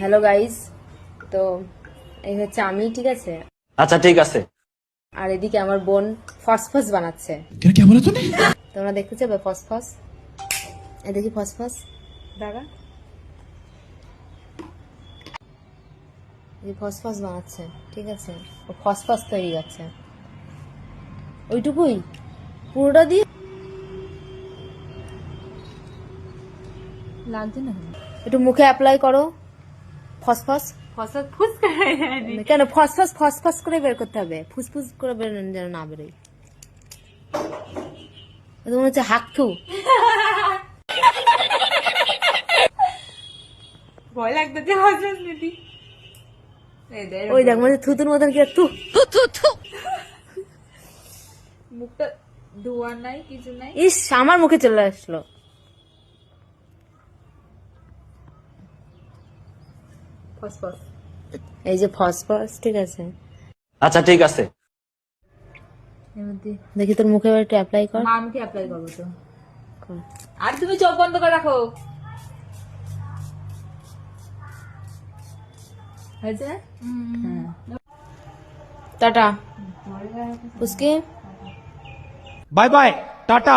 Hello guys তো এই হচ্ছে আমি ঠিক আছে? আচ্ছা ঠিক আছে। আর এদিকে আমার বোন ফসফস বানাচ্ছে। তোমরা দেখতে চাবে ফসফস? এদিকে ফসফস। দাদা? এই ফসফস বানাচ্ছে ঠিক আছে? ও ফসফস তৈরি করছে। ওইটুকুই? পুরোটা দিয়ে? লাগছে না। একটু মুখে অ্যাপ্লাই করো। ফসফস? ফসল ফুস করে কেন ফসফস ফসফস করে বের করতে হবে? ফুসফুস করে বের যেন না বেরোয়। মনে হচ্ছে হাকথু। ভয় দিদি। ওই দেখ মানে থুতুর মতন কি মুখটা ধোয়া নাই কিছু নাই। ইস আমার মুখে চলে আসলো। এই যে ফসফস ঠিক আছে? আচ্ছা ঠিক আছে। দেখি তোর মুখে একটু অ্যাপ্লাই কর। আমি কি অ্যাপ্লাই করব তো। আর তুমি চোখ বন্ধ করে রাখো। হয়েছে? হ্যাঁ। টাটা। Bye bye tata.